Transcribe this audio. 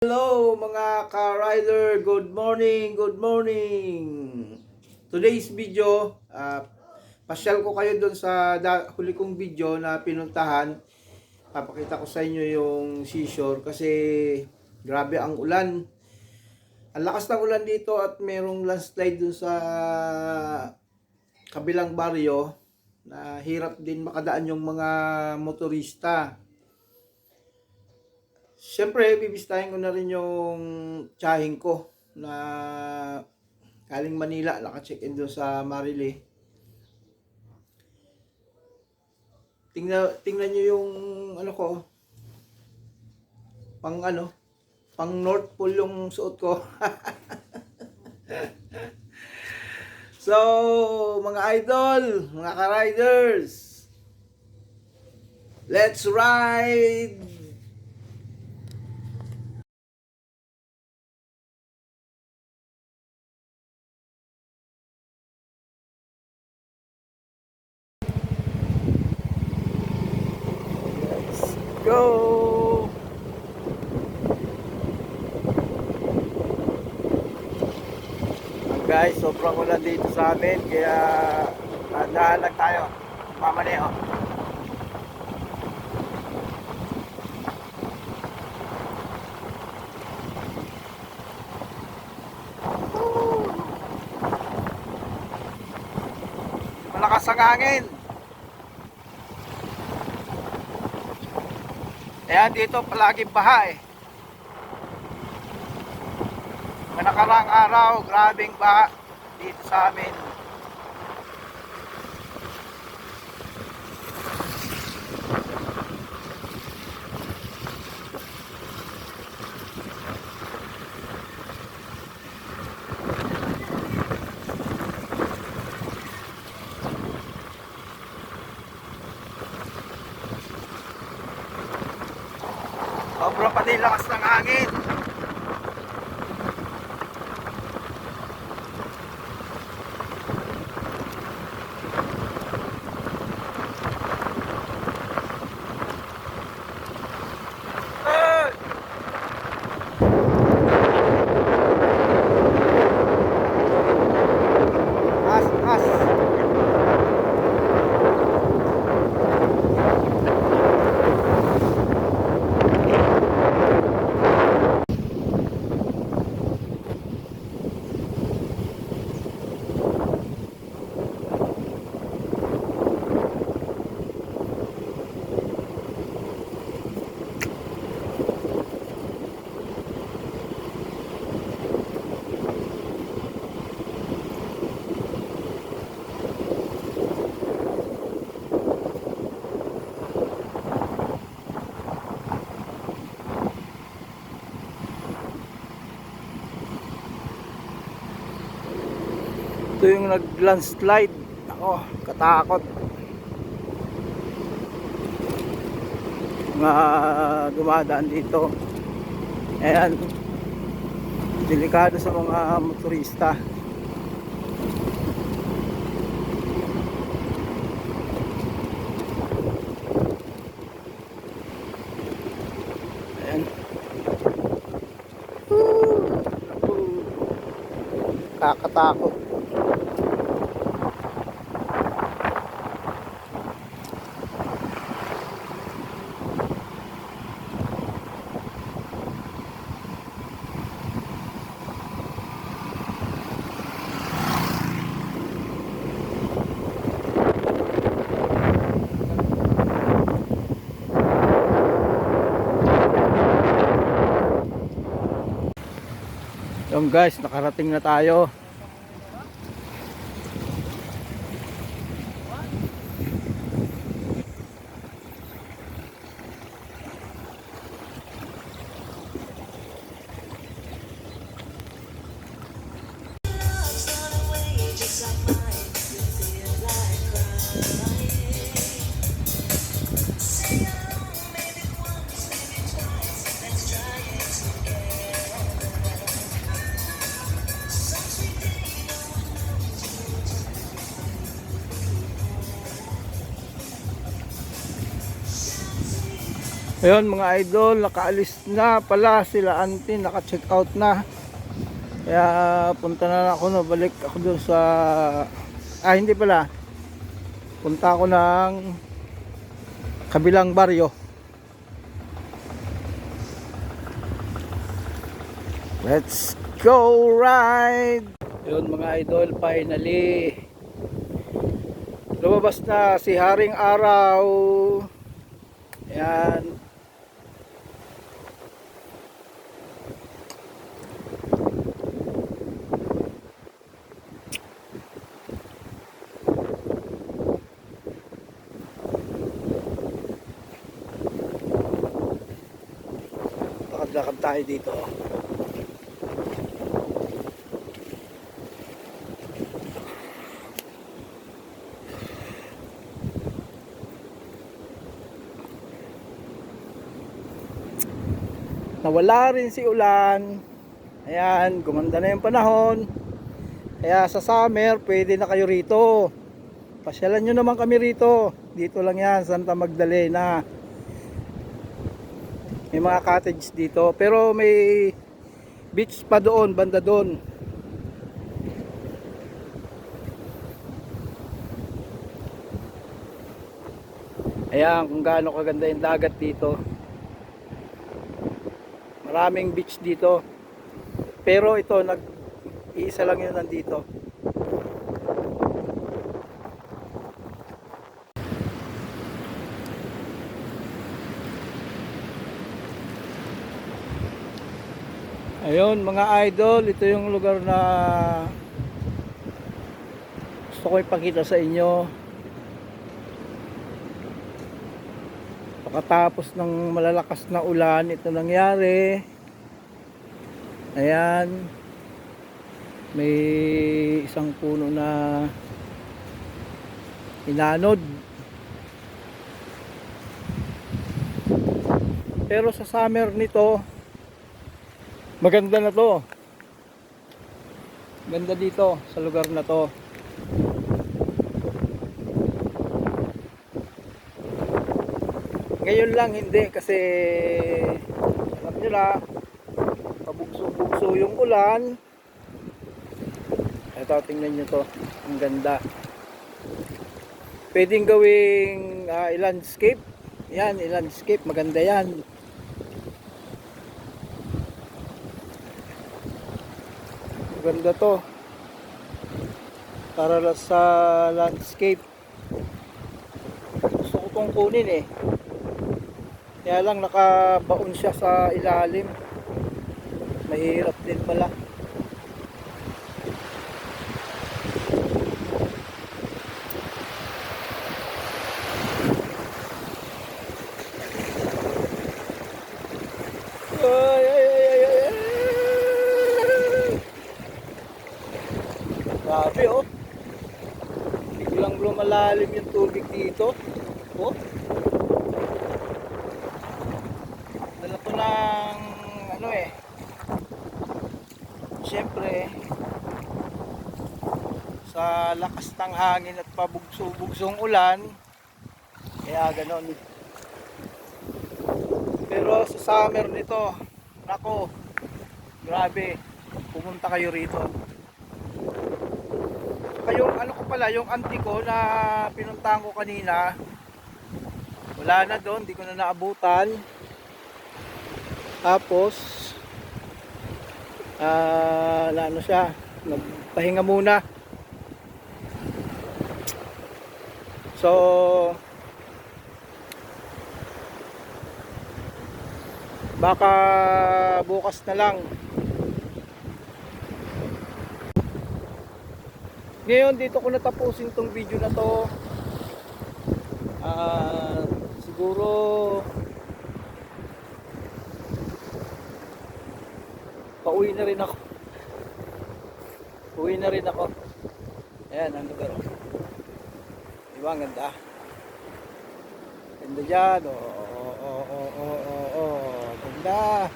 Hello mga ka-rider, good morning, good morning. Today's video, ah, pasyal ko kayo doon sa huli kong video na pinuntahan. Papakita ko sa inyo yung seashore kasi grabe ang ulan. Ang lakas ng ulan dito at merong landslide doon sa kabilang baryo na hirap din makadaan yung mga motorista. Siyempre, bibistahin ko na rin yung tsahin ko na galing Manila, naka-check-in doon sa Marili. Tingnan, tingnan nyo yung ano ko, pang ano, pang North Pole yung suot ko. so, mga idol, mga ka-riders, let's ride! go! Guys, sobrang ulan dito sa amin kaya dahan lang tayo. Mamaneo. Malakas ang hangin. Kaya dito palaging baha eh. Mga nakarang araw, grabing baha dito sa amin. Sobrang pati lakas ng hangin. Ito yung nag-landslide. Ako, katakot. Mga dumadaan dito. Ayan. Delikado sa mga motorista. Ayan. Kakatakot. Yung guys, nakarating na tayo. Ayun mga idol, nakaalis na pala sila auntie, naka-check out na. Kaya punta na ako na balik ako doon sa ah hindi pala. Punta ako ng kabilang baryo. Let's go ride! Yun mga idol, finally. Lumabas na si Haring Araw. Ayan. Lakad-lakad tayo dito. Nawala rin si ulan. Ayan, gumanda na yung panahon. Kaya sa summer, pwede na kayo rito. Pasyalan nyo naman kami rito. Dito lang yan, Santa Magdalena. May mga cottage dito. Pero may beach pa doon, banda doon. Ayan, kung gaano kaganda yung dagat dito. Maraming beach dito. Pero ito, nag iisa lang yun nandito. Ayun mga idol, ito yung lugar na gusto ko ipakita sa inyo. Pagkatapos ng malalakas na ulan, ito nangyari. Ayan. May isang puno na inanod. Pero sa summer nito, maganda na to. Ganda dito sa lugar na to. Ngayon lang hindi kasi alam nyo na pabugso-bugso yung ulan. Ito tingnan nyo to. Ang ganda. Pwedeng gawing ah, i-landscape. Yan, i-landscape. Maganda yan. Maganda to. Para sa landscape. Gusto ko tong kunin eh. Kaya lang nakabaon siya sa ilalim. Mahirap din pala. Dito. Oh. Dala ko ng ano eh. Siyempre sa lakas ng hangin at pabugso-bugsong ulan kaya ganon pero sa summer nito nako grabe pumunta kayo rito Saka yung ano ko pala yung auntie ko na pinuntahan ko kanina wala na doon di ko na naabutan. Tapos ah na ano siya. Nagpahinga muna. So baka bukas na lang ngayon dito ko natapusin tong video na to. Ah siguro pauwi na rin ako. Uwi na rin ako. Ayan ang lugar. Di ang ganda? Ganda dyan. Oo oo oo oo oo oo. Ganda